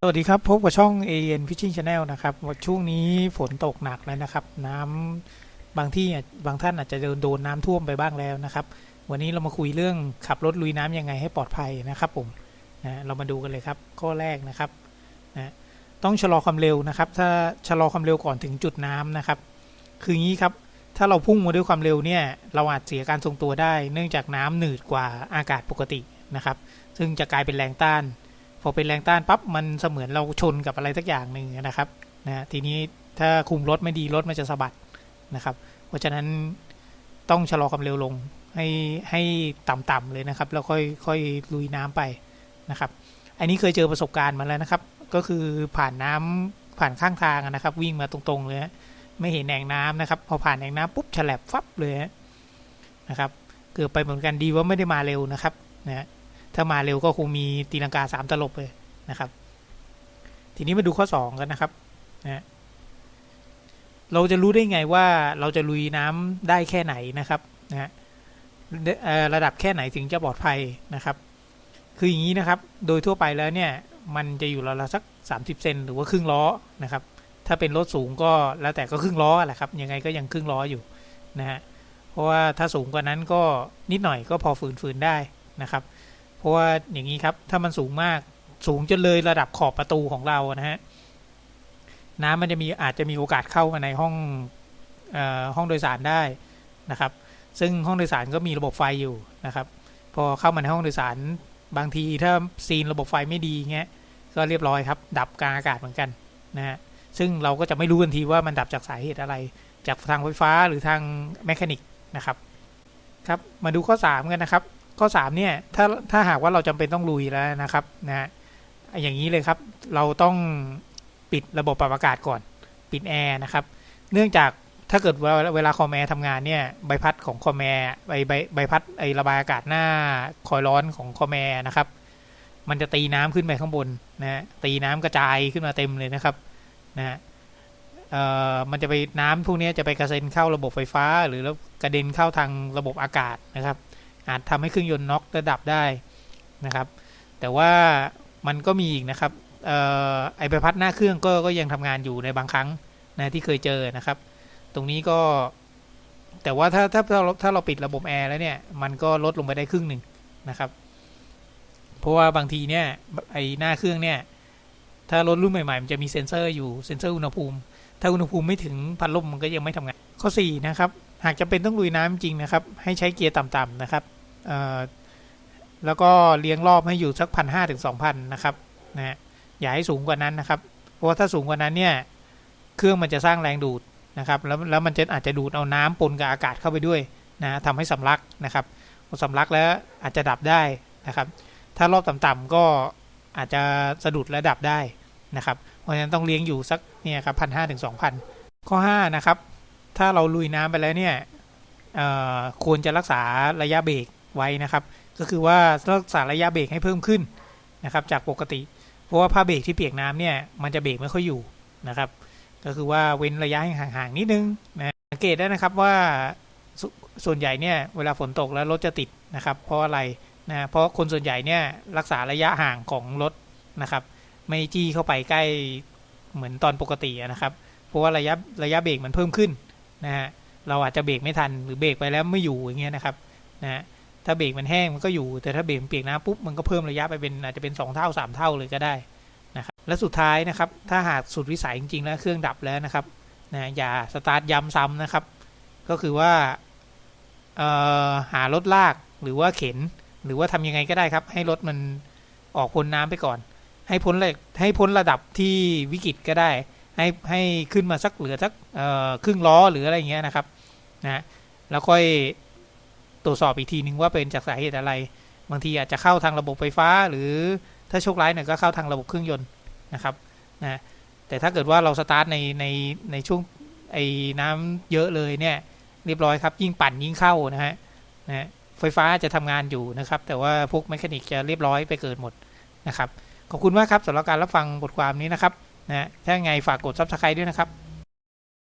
สวัสดีครับ พบกับช่อง AN Fishing Channel นะครับช่วงนี้ฝนตกหนักเลยนะครับ น้ำบางที่บางท่านอาจจะโดนน้ำท่วมไปบ้างแล้วนะครับ วันนี้เรามาคุยเรื่องขับรถลุยน้ำยังไงให้ปลอดภัยนะครับผมนะเรามาดูกันเลยครับ ข้อแรกนะครับนะต้องชะลอความเร็วนะครับ ถ้าชะลอความเร็วก่อนถึงจุดน้ำนะครับ คืองี้ครับ ถ้าเราพุ่งมาด้วยความเร็วเนี่ย เราอาจเสียการทรงตัวได้ เนื่องจากน้ำหนืดกว่าอากาศปกตินะครับ ซึ่งจะกลายเป็นแรงต้าน อเป็นแรงต้านปั๊บมันเสมือนเราชนกับอะไรสักอย่างหนึ่งนะครับนะทีนี้ถ้าคุมรถไม่ดีรถมันจะสะบัดนะครับ เพราะฉะนั้นต้องชะลอความเร็วลงให้ให้ต่ำๆเลยนะครับ แล้วค่อยค่อยลุยน้ำไปนะครับ อันนี้เคยเจอประสบการณ์มาแล้วนะครับ ก็คือผ่านน้ำผ่านข้างทางนะครับ วิ่งมาตรงๆเลยฮะไม่เห็นแอ่งน้ำนะครับ พอผ่านแอ่งน้ำปุ๊บฉลับฟับเลยนะครับ เกือบไปเหมือนกันดีว่าไม่ได้มาเร็วนะครับนะฮะ ถ้ามาเร็วก็คงมีตีลังกาสามตลบเลยนะครับ ทีนี้มาดูข้อ2กันนะครับนะเราจะรู้ได้ไงว่าเราจะลุยน้ำได้แค่ไหนนะครับนะระดับแค่ไหนถึงจะปลอดภัยนะครับ คืออย่างนี้นะครับ โดยทั่วไปแล้วเนี่ย มันจะอยู่ราวๆสัก 30 เซนหรือว่าครึ่งล้อนะครับ ถ้าเป็นรถสูงก็แล้วแต่ก็ครึ่งล้อแหละครับ ยังไงก็ยังครึ่งล้ออยู่นะฮะ เพราะว่าถ้าสูงกว่านั้นก็นิดหน่อยก็พอฝืนๆได้นะครับ ราะว่าอย่างนี้ครับ ถ้ามันสูงมากสูงจนเลยระดับขอบประตูของเรานะฮะน้ำมันจะมีอาจจะมีโอกาสเข้ามาในห้องเออห้องโดยสารได้นะครับ ซึ่งห้องโดยสารก็มีระบบไฟอยู่นะครับ พอเข้ามาในห้องโดยสารบางทีถ้าซีนระบบไฟไม่ดีเงี้ยก็เรียบร้อยครับ ดับกลางอากาศเหมือนกันนะฮะซึ่งเราก็จะไม่รู้ทันทีว่ามันดับจากสาเหตุอะไร จากทางไฟฟ้าหรือทางแมคานิกนะครับครับ มาดูข้อ 3 กันนะครับ ข้อ 3 เนี่ย ถ้าถ้าหากว่าเราจำเป็นต้องลุยแล้วนะครับนะฮะอย่างนี้เลยครับ เราต้องปิดระบบปรับอากาศก่อน ปิดแอร์นะครับ เนื่องจากถ้าเกิดว่าเวลาคอมแอร์ทำงานเนี่ยใบพัดของคอมแอร์ใบใบใบพัดไอระบายอากาศหน้าคอยร้อนของคอมแอร์นะครับ มันจะตีน้ำขึ้นไปข้างบนนะฮะตีน้ำกระจายขึ้นมาเต็มเลยนะครับนะฮะเอ่อมันจะไปน้ำพวกนี้จะไปกระเซ็นเข้าระบบไฟฟ้า หรือแล้วกระเด็นเข้าทางระบบอากาศนะครับ อาจทำให้เครื่องยนต์น็อกระดับได้นะครับ แต่ว่ามันก็มีอีกนะครับออไอใบพัดหน้าเครื่องก็ก็ยังทำงานอยู่ในบางครั้งนะที่เคยเจอนะครับ ตรงนี้ก็ แต่ว่าถ้าถ้าถ้าเราถ้าเราปิดระบบแอร์แล้วเนี่ยมันก็ลดลงไปได้ครึ่งหนึ่งนะครับ เพราะว่าบางทีเนี่ยไอหน้าเครื่องเนี่ยถ้ารถรุ่นใหม่ๆมันจะมีเซ็นเซอร์อยู่เซ็นเซอร์อุณหภูมิ ถ้าอุณหภูมิไม่ถึงพัดลมมันก็ยังไม่ทำงาน ข้อ 4 นะครับ หากจะเป็นต้องลุยน้ำจริงนะครับ ให้ใช้เกียร์ต่ำๆนะครับ แล้วก็เลี้ยงรอบให้อยู่สักพันห้าถึงสองพันนะครับนะฮะอย่าให้สูงกว่านั้นนะครับ เพราะว่าถ้าสูงกว่านั้นเนี่ยเครื่องมันจะสร้างแรงดูดนะครับ แล้วแล้วมันจะอาจจะดูดเอาน้ำปนกับอากาศเข้าไปด้วยนะทำให้สำลักนะครับพอสำลักแล้วอาจจะดับได้นะครับ ถ้ารอบต่ำๆก็อาจจะสะดุดและดับได้นะครับ เพราะฉะนั้นต้องเลี้ยงอยู่สักเนี่ยครับพันห้าถึงสองพันข้อ5นะครับ ถ้าเราลุยน้ำไปแล้วเนี่ยควรจะรักษาระยะเบรก ไว้นะครับ ก็คือว่ารักษาระยะเบรกให้เพิ่มขึ้นนะครับ จากปกติ เพราะว่าผ้าเบรกที่เปียกน้ำเนี่ยมันจะเบรกไม่ค่อยอยู่นะครับ ก็คือว่าเว้นระยะให้ห่างๆนิดนึงนะสังเกตได้นะครับว่าสส่วนใหญ่เนี่ยเวลาฝนตกแล้วรถจะติดนะครับ เพราะอะไรนะเพราะคนส่วนใหญ่เนี่ยรักษาระยะห่างของรถนะครับ ไม่จี้เข้าไปใกล้เหมือนตอนปกตินะครับ เพราะว่าระยะระยะเบรกมันเพิ่มขึ้นนะฮะเราอาจจะเบรกไม่ทันหรือเบรกไปแล้วไม่อยู่อย่างเงี้ยนะครับนะฮะ ถ้าเบรกมันแห้งมันก็อยู่แต่ถ้าเบรกเปียกน้ำปุ๊บมันก็เพิ่มระยะไปเป็นอาจจะเป็น 2 เท่า 3 เท่าเลยก็ได้นะครับและสุดท้ายนะครับ ถ้าหากสุดวิสัยจริงๆแล้วเครื่องดับแล้วนะครับนะอย่าสตาร์ทย้ำซ้ำนะครับ ก็คือว่าเออหารถลากหรือว่าเข็น หรือว่าทำยังไงก็ได้ครับ ให้รถมันออกพ้นน้ำไปก่อน ให้พ้นเลยให้พ้นระดับที่วิกฤตก็ได้ ให้ให้ขึ้นมาสักเหลือสักเออครึ่งล้อหรืออะไรเงี้ยนะครับนะแล้วค่อย ตรวจสอบอีกทีนึงว่าเป็นจากสาเหตุอะไร บางทีอาจจะเข้าทางระบบไฟฟ้า หรือถ้าโชคร้ายหน่อยก็เข้าทางระบบเครื่องยนต์นะครับนะแต่ถ้าเกิดว่าเราสตาร์ทในในในช่วงไอ้น้ำเยอะเลยเนี่ยเรียบร้อยครับ ยิ่งปั่นยิ่งเข้านะฮะนะไฟฟ้าจะทำงานอยู่นะครับ แต่ว่าพวกแมคานิกจะเรียบร้อยไปเกิดหมดนะครับ ขอบคุณมากครับสำหรับการรับฟังบทความนี้นะครับนะถ้าไงฝากกด subscribe ด้วยนะครับ